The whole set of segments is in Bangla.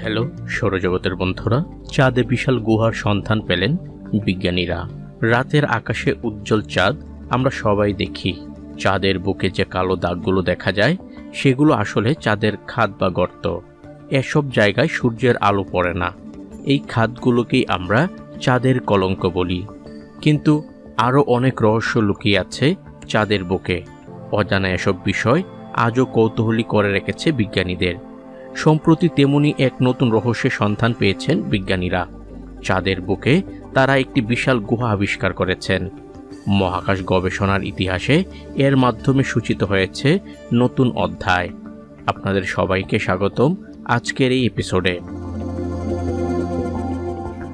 হ্যালো, সৌরজগতের বন্ধুরা। চাঁদে বিশাল গুহার সন্ধান পেলেন বিজ্ঞানীরা। রাতের আকাশে উজ্জ্বল চাঁদ আমরা সবাই দেখি। চাঁদের বুকে যে কালো দাগগুলো দেখা যায়, সেগুলো আসলে চাঁদের খাদ বা গর্ত। এসব জায়গায় সূর্যের আলো পড়ে না। এই খাদগুলোকেই আমরা চাঁদের কলঙ্ক বলি। কিন্তু আরও অনেক রহস্য লুকিয়ে আছে চাঁদের বুকে। অজানা এসব বিষয় আজও কৌতূহলী করে রেখেছে বিজ্ঞানীদের। সম্প্রতি তেমনি এক নতুন রহস্যের সন্ধান পেয়েছেন বিজ্ঞানীরা। চাঁদের বুকে তারা একটি বিশাল গুহা আবিষ্কার করেছেন। মহাকাশ গবেষণার ইতিহাসে এর মাধ্যমে সূচিত হয়েছে নতুন অধ্যায়। আপনাদের সবাইকে স্বাগতম আজকের এই এপিসোডে।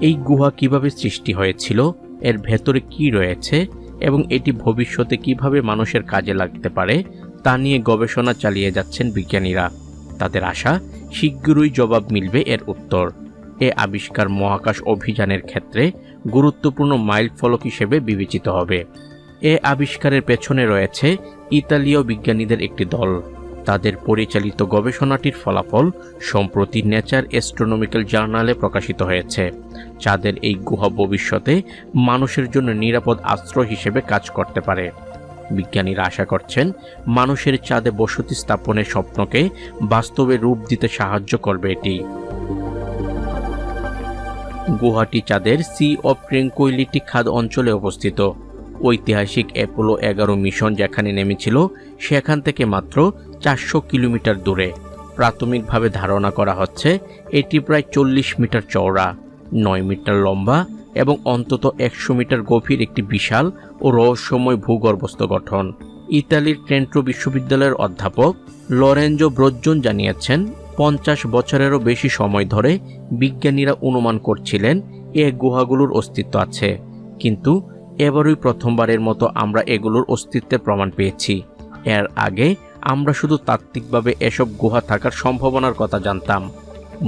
এই গুহা কীভাবে সৃষ্টি হয়েছিল, এর ভেতরে কি রয়েছে এবং এটি ভবিষ্যতে কীভাবে মানুষের কাজে লাগতে পারে, তা নিয়ে গবেষণা চালিয়ে যাচ্ছেন বিজ্ঞানীরা। তাদের আশা, শীঘ্রই জবাব মিলবে এর উত্তর। এ আবিষ্কার মহাকাশ অভিযানের ক্ষেত্রে গুরুত্বপূর্ণ মাইল ফলক হিসেবে বিবেচিত হবে। এ আবিষ্কারের পেছনে রয়েছে ইতালীয় বিজ্ঞানীদের একটি দল। তাদের পরিচালিত গবেষণাটির ফলাফল সম্প্রতি নেচার অ্যাস্ট্রোনমিক্যাল জার্নালে প্রকাশিত হয়েছে চাঁদের এই গুহা ভবিষ্যতে মানুষের জন্য নিরাপদ আশ্রয় হিসেবে কাজ করতে পারে। বিজ্ঞানীরা আশা করছেন, মানুষের চাঁদে বসতি স্থাপনের স্বপ্নকে বাস্তবে রূপ দিতে সাহায্য করবে এটি। গুহাটি চাঁদের সি অফ ট্রেঙ্কুইলিটি খাদ অঞ্চলে অবস্থিত। ঐতিহাসিক অ্যাপোলো এগারো মিশন যেখানে নেমেছিল, সেখান থেকে মাত্র চারশো কিলোমিটার দূরে। প্রাথমিকভাবে ধারণা করা হচ্ছে, এটি প্রায় চল্লিশ মিটার চওড়া, নয় মিটার লম্বা এবং অন্তত একশো মিটার গভীর একটি বিশাল ও রহস্যময় ভূগর্ভস্থ গঠন। ইতালির ট্রেন্ট্রো বিশ্ববিদ্যালয়ের অধ্যাপক লরেঞ্জো ব্রজ্জন জানিয়েছেন, পঞ্চাশ বছরেরও বেশি সময় ধরে বিজ্ঞানীরা অনুমান করছিলেন এ গুহাগুলোর অস্তিত্ব আছে। কিন্তু এবারই প্রথমবারের মতো আমরা এগুলোর অস্তিত্বের প্রমাণ পেয়েছি। এর আগে আমরা শুধু তাত্ত্বিকভাবে এসব গুহা থাকার সম্ভাবনার কথা জানতাম।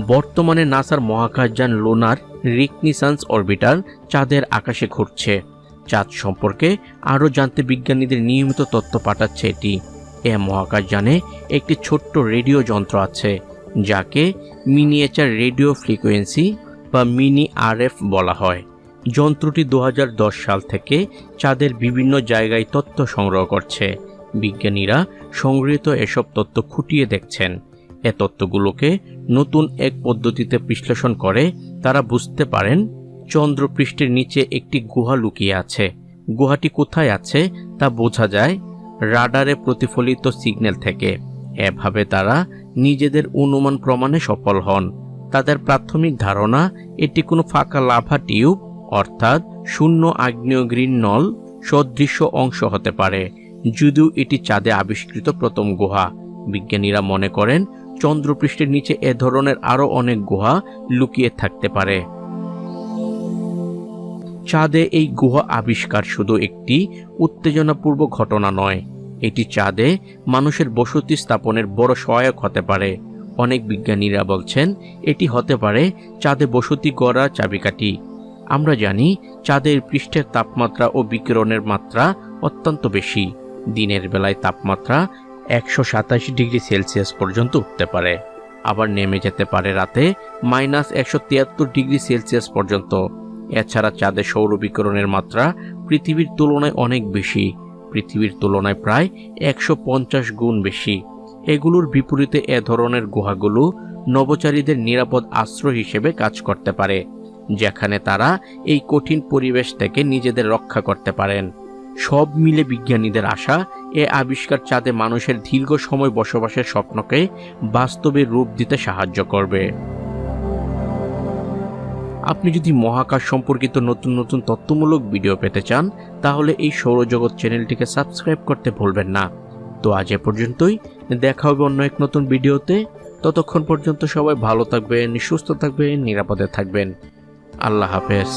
বর্তমানে নাসার মহাকাশযান লোনার রিকনিসান্স অরবিটার চাঁদের আকাশে ঘুরছে। চাঁদ সম্পর্কে আরও জানতে বিজ্ঞানীদের নিয়মিত তথ্য পাঠাচ্ছে এটি। এ মহাকাশযানে একটি ছোট্ট রেডিও যন্ত্র আছে, যাকে মিনিয়েচার রেডিও ফ্রিকোয়েন্সি বা মিনি আরএফ বলা হয়। যন্ত্রটি দু হাজার দশ সাল থেকে চাঁদের বিভিন্ন জায়গায় তথ্য সংগ্রহ করছে। বিজ্ঞানীরা সংগৃহীত এসব তথ্য খুঁটিয়ে দেখছেন। এ তথ্যগুলোকে নতুন এক পদ্ধতিতে বিশ্লেষণ করে তারা বুঝতে পারেন চন্দ্রপৃষ্ঠের নিচে একটি গুহা লুকিয়ে আছে। গুহাটি কোথায় আছে তা বোঝা যায় রাডারে প্রতিফলিত সিগন্যাল থেকে। এভাবে তারা নিজেদের অনুমান প্রমাণে সফল হন। তাদের প্রাথমিক ধারণা, এটি কোনো ফাঁকা লাভা টিউব, অর্থাৎ শূন্য আগ্নেয়গ্রীন নল সদৃশ্য অংশ হতে পারে, যদিও এটি চাঁদে আবিষ্কৃত প্রথম গুহা। বিজ্ঞানীরা মনে করেন চন্দ্রপৃষ্ঠের নিচে এ ধরনের আরও অনেক গুহা লুকিয়ে থাকতে পারে। চাঁদে এই গুহা আবিষ্কার শুধু একটি উত্তেজনাপূর্ব ঘটনা নয়, এটি চাঁদে মানুষের বসতি স্থাপনের বড় সহায়ক হতে পারে। অনেক বিজ্ঞানীরা বলছেন, এটি হতে পারে চাঁদে বসতি গড়া চাবিকাঠি। আমরা জানি, চাঁদের পৃষ্ঠের তাপমাত্রা ও বিকিরণের মাত্রা অত্যন্ত বেশি। দিনের বেলায় তাপমাত্রা একশো সাতাশি ডিগ্রি সেলসিয়াস পর্যন্ত উঠতে পারে। আবার নেমে যেতে পারে রাতে মাইনাস একশো তিয়াত্তর ডিগ্রি সেলসিয়াস পর্যন্ত। এছাড়া চাঁদের সৌর বিকিরণের মাত্রা পৃথিবীর তুলনায় অনেক বেশি। পৃথিবীর তুলনায় প্রায় একশো পঞ্চাশ গুণ বেশি। এগুলোর বিপরীতে এ ধরনের গুহাগুলো নবচারীদের নিরাপদ আশ্রয় হিসেবে কাজ করতে পারে, যেখানে তারা এই কঠিন পরিবেশ থেকে নিজেদের রক্ষা করতে পারেন। সব মিলে বিজ্ঞানীদের আশা, এ আবিষ্কার চাঁদে মানুষের দীর্ঘ সময় বসবাসের স্বপ্নকে বাস্তবে রূপ দিতে সাহায্য করবে। আপনি যদি মহাকাশ সম্পর্কিত নতুন নতুন তথ্যমূলক ভিডিও পেতে চান, তাহলে এই সৌরজগৎ চ্যানেলটিকে সাবস্ক্রাইব করতে ভুলবেন না। তো আজ এ পর্যন্তই। দেখা হবে অন্য এক নতুন ভিডিওতে। ততক্ষণ পর্যন্ত সবাই ভালো থাকবেন, সুস্থ থাকবেন, নিরাপদে থাকবেন। আল্লাহ হাফেজ।